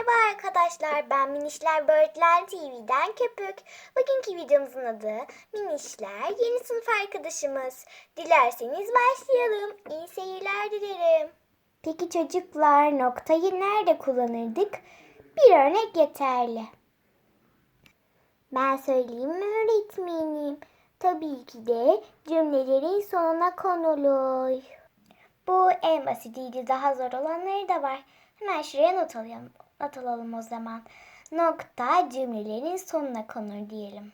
Merhaba arkadaşlar, ben Minişler Birdland TV'den Köpük. Bugünkü videomuzun adı Minişler Yeni Sınıf Arkadaşımız. Dilerseniz başlayalım. İyi seyirler dilerim. Peki çocuklar noktayı nerede kullanırdık? Bir örnek yeterli. Ben söyleyeyim mi öğretmenim? Tabii ki de cümlelerin sonuna konulur. Bu en basitiydi. Daha zor olanları da var. Hemen şuraya not alalım, not alalım o zaman. Nokta cümlelerin sonuna konur diyelim.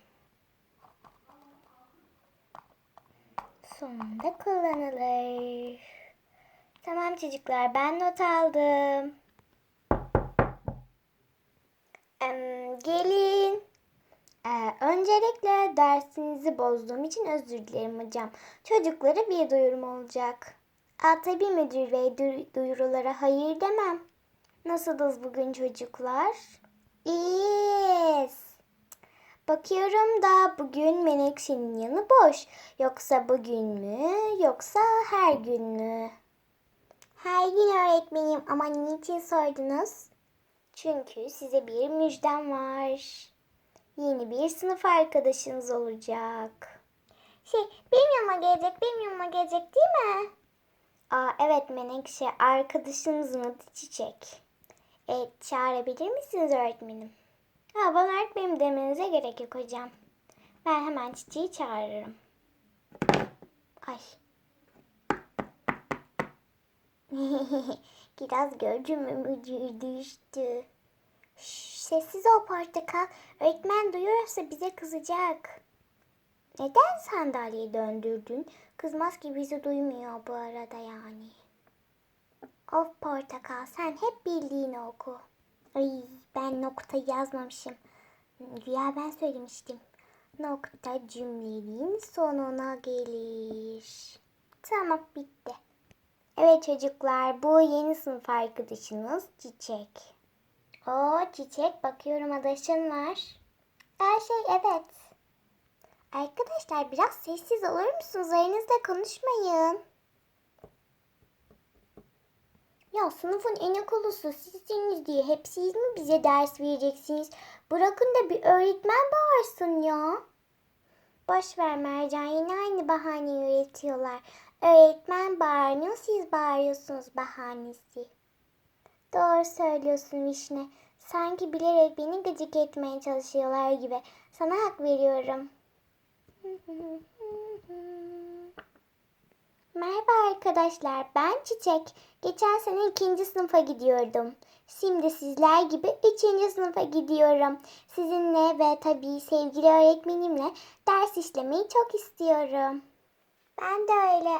Sonunda kullanılır. Tamam çocuklar ben not aldım. Em, gelin. Ee, öncelikle dersinizi bozduğum için özür dilerim hocam. Çocuklara bir duyurum olacak. Aa, tabii müdür bey du- duyurulara hayır demem. Nasılsınız bugün çocuklar? İyiyiz. Bakıyorum da bugün Menekşe'nin yanı boş. Yoksa bugün mü yoksa her gün mü? Her gün öğretmenim ama niçin sordunuz? Çünkü size bir müjdem var. Yeni bir sınıf arkadaşınız olacak. Şey benim yanıma gelecek, benim yanıma gelecek değil mi? Aa, evet Menekşe, arkadaşımızın adı Çiçek. Evet, çağırabilir misiniz öğretmenim? Ha, bana öğretmenim demenize gerek yok hocam. Ben hemen Çiçeği çağırırım. Ay. Biraz gözümü müdür düştü. Şş, sessiz ol portakal. Öğretmen duyuyorsa bize kızacak. Neden sandalyeyi döndürdün? Kızmaz ki bizi duymuyor bu arada yani. Of portakal sen hep bildiğini oku. Ay ben nokta yazmamışım. Güya ben söylemiştim. Nokta cümlenin sonuna gelir. Tamam bitti. Evet çocuklar bu yeni sınıf arkadaşınız Çiçek. Oo Çiçek bakıyorum adaşın var. Her şey evet. Arkadaşlar biraz sessiz olur musunuz? Aranızda konuşmayın. Ya sınıfın en akıllısı sizsiniz diye hep siz mi bize ders vereceksiniz? Bırakın da bir öğretmen bağırsın ya. Boş ver Mercan yine aynı bahaneyi üretiyorlar. Öğretmen bağırmıyor siz bağırıyorsunuz bahanesi. Doğru söylüyorsun Vişne. Sanki bilerek beni gıcık etmeye çalışıyorlar gibi. Sana hak veriyorum. Merhaba arkadaşlar, ben Çiçek. Geçen sene ikinci sınıfa gidiyordum. Şimdi sizler gibi üçüncü sınıfa gidiyorum. Sizinle ve tabii sevgili öğretmenimle ders işlemeyi çok istiyorum. Ben de öyle,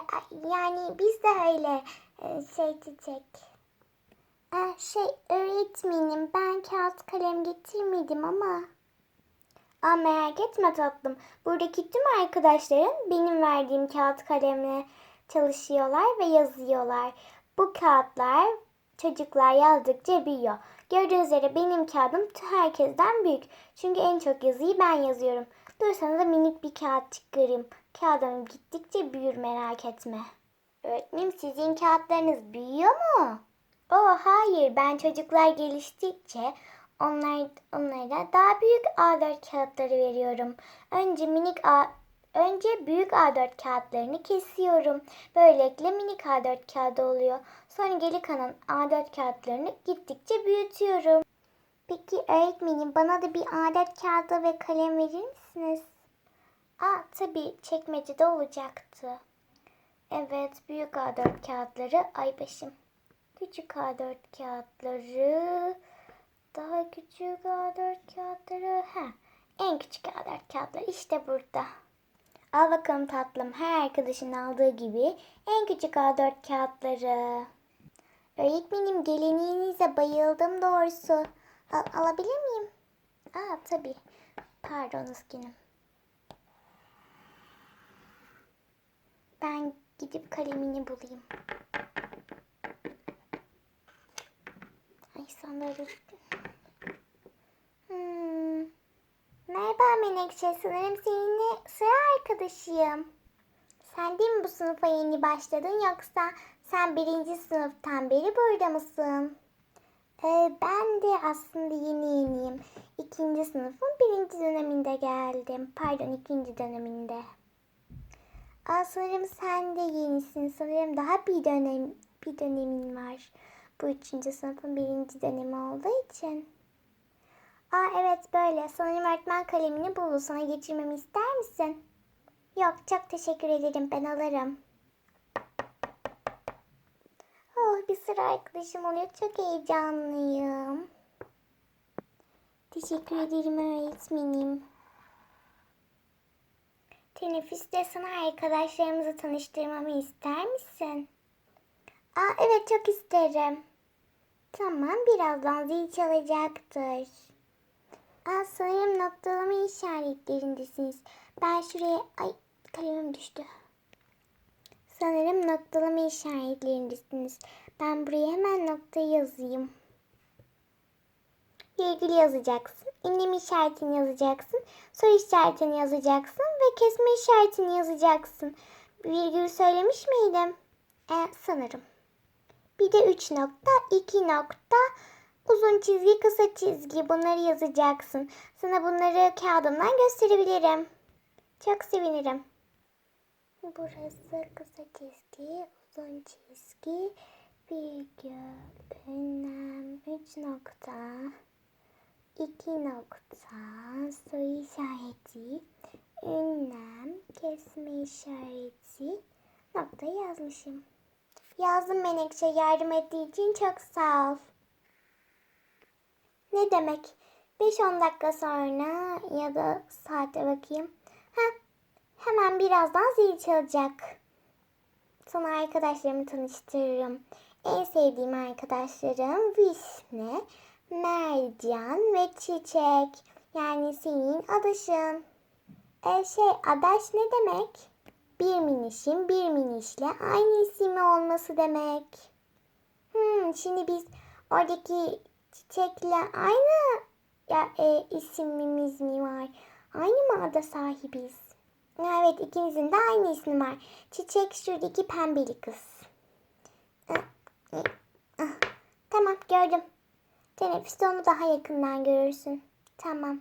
yani biz de öyle e, şey Çiçek. Ee, şey öğretmenim ben kağıt kalem getirmedim ama. Aa, merak etme tatlım. Buradaki tüm arkadaşların benim verdiğim kağıt kalemle çalışıyorlar ve yazıyorlar. Bu kağıtlar çocuklar yazdıkça büyüyor. Gördüğünüz üzere benim kağıdım herkesten büyük. Çünkü en çok yazıyı ben yazıyorum. Dursanız da minik bir kağıt çıkarayım. Kağıdım gittikçe büyür merak etme. Öğretmenim sizin kağıtlarınız büyüyor mu? Oh hayır ben çocuklar geliştikçe onlar onlara daha büyük A4 kağıtları veriyorum. Önce minik A önce büyük A4 kağıtlarını kesiyorum. Böylelikle minik A4 kağıdı oluyor. Sonra geri kalan A4 kağıtlarını gittikçe büyütüyorum. Peki öğretmenim bana da bir A4 kağıdı ve kalem verir misiniz? Aa tabii çekmecede olacaktı. Evet büyük A4 kağıtları ay başım. Küçük A4 kağıtları daha küçük A4 kağıtları. Ha, en küçük A4 kağıtları işte burada. Al bakalım tatlım. Her arkadaşın aldığı gibi en küçük A4 kağıtları. Öğretmenim geleneğinize bayıldım doğrusu. Al- alabilir miyim? Aa tabii. Pardon üzgünüm. Ben gidip kalemini bulayım. Ay sanırım. Hmm. Merhaba Menekşe. Sanırım seninle sıra arkadaşıyım. Sen değil mi bu sınıfa yeni başladın yoksa sen birinci sınıftan beri burada mısın? Ee, ben de aslında yeni yeniyim. İkinci sınıfın birinci döneminde geldim. Pardon ikinci döneminde. Aa, sanırım sen de yenisin. Sanırım daha bir dönem bir dönemin var. Bu üçüncü sınıfın birinci dönemi olduğu için. Aa evet böyle. Sanırım öğretmen kalemini buldu. Sana geçirmemi ister misin? Yok çok teşekkür ederim. Ben alırım. Oh bir sürü arkadaşım oluyor. Çok heyecanlıyım. Teşekkür ederim öğretmenim. Teneffüste sana arkadaşlarımızı tanıştırmamı ister misin? Aa evet çok isterim. Tamam birazdan zil çalacaktır. Aa sanırım noktalama işaretlerindesiniz. Ben şuraya... Ay kalemim düştü. Sanırım noktalama işaretlerindesiniz. Ben buraya hemen nokta yazayım. Virgül yazacaksın. İnlem işaretini yazacaksın. Soru işaretini yazacaksın. Ve kesme işaretini yazacaksın. Virgül söylemiş miydim? E, sanırım. Bir de 3 nokta, 2 nokta, uzun çizgi, kısa çizgi bunları yazacaksın. Sana bunları kağıdımdan gösterebilirim. Çok sevinirim. Burası kısa çizgi, uzun çizgi, virgül, ünlem, 3 nokta, 2 nokta, soru işareti, ünlem, kesme işareti, nokta yazmışım. Yazdım Menekşe yardım ettiği için çok sağ ol. Ne demek? 5-10 dakika sonra ya da saate bakayım. Heh, hemen birazdan zil çalacak. Sana arkadaşlarımı tanıştırırım. En sevdiğim arkadaşlarım Vişne, Mercan ve Çiçek. Yani senin adaşın. E şey adaş ne demek? Bir minişin bir minişle aynı ismi olması demek. Hmm, şimdi biz oradaki çiçekle aynı ya, e, isimimiz mi var? Aynı mı ada sahibiz? Evet ikimizin de aynı ismi var. Çiçek şuradaki pembeli kız. Ah, ah, ah. Tamam gördüm. Teneffüste onu daha yakından görürsün. Tamam.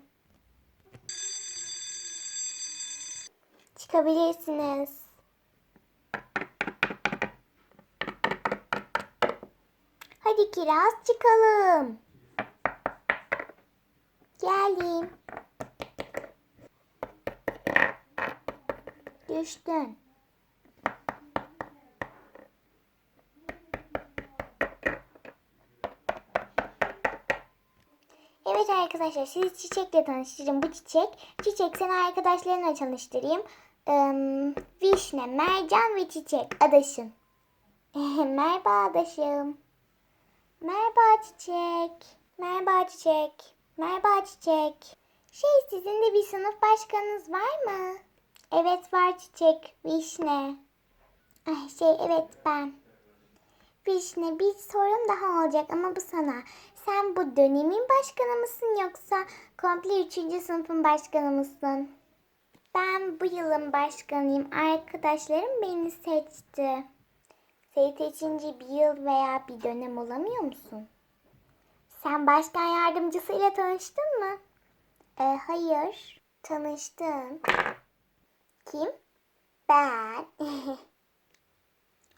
Çıkabilirsiniz. Hadi kiraz çıkalım. Geldim. Düştün. Evet arkadaşlar sizi çiçekle tanıştırayım. Bu çiçek. Çiçek seni arkadaşlarına tanıştırayım. Ee, vişne, mercan ve çiçek. Adaşın. Merhaba adaşım. Merhaba çiçek. Merhaba çiçek. Merhaba çiçek. Şey sizin de bir sınıf başkanınız var mı? Evet var çiçek. Vişne. Ay şey evet ben. Vişne bir sorum daha olacak ama bu sana. Sen bu dönemin başkanı mısın yoksa komple 3. sınıfın başkanı mısın? Ben bu yılın başkanıyım. Arkadaşlarım beni seçti. Seni seçince bir yıl veya bir dönem olamıyor musun? Sen başkan yardımcısıyla tanıştın mı? E, hayır. Tanıştım. Kim? Ben.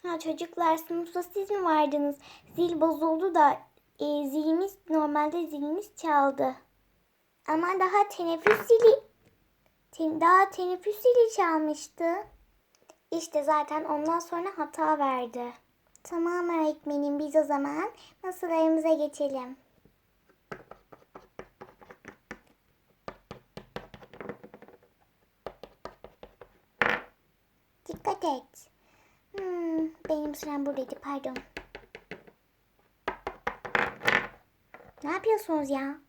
ha çocuklar sınıfta siz mi vardınız? Zil bozuldu da e, zilimiz normalde zilimiz çaldı. Ama daha teneffüs zili ten, daha teneffüs zili çalmıştı. İşte zaten ondan sonra hata verdi. Tamam öğretmenim biz o zaman masalarımıza geçelim. Et. Hmm, benim sıram buradaydı pardon. Ne yapıyorsunuz ya?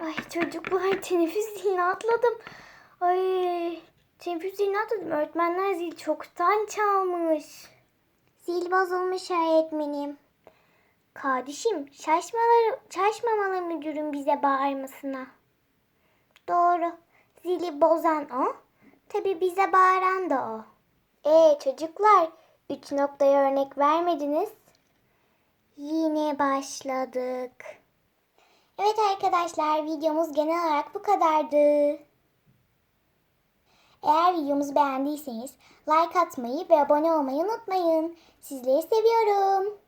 Ay çocuklar teneffüs zilini atladım. Ay teneffüs zilini atladım. Öğretmenler zil çoktan çalmış. Zil bozulmuş öğretmenim. Kardeşim şaşmaları, şaşmamalı müdürün bize bağırmasına. Doğru. Zili bozan o. Tabi bize bağıran da o. Ee çocuklar, üç noktaya örnek vermediniz. Yine başladık. Evet arkadaşlar, videomuz genel olarak bu kadardı. Eğer videomuzu beğendiyseniz like atmayı ve abone olmayı unutmayın. Sizleri seviyorum.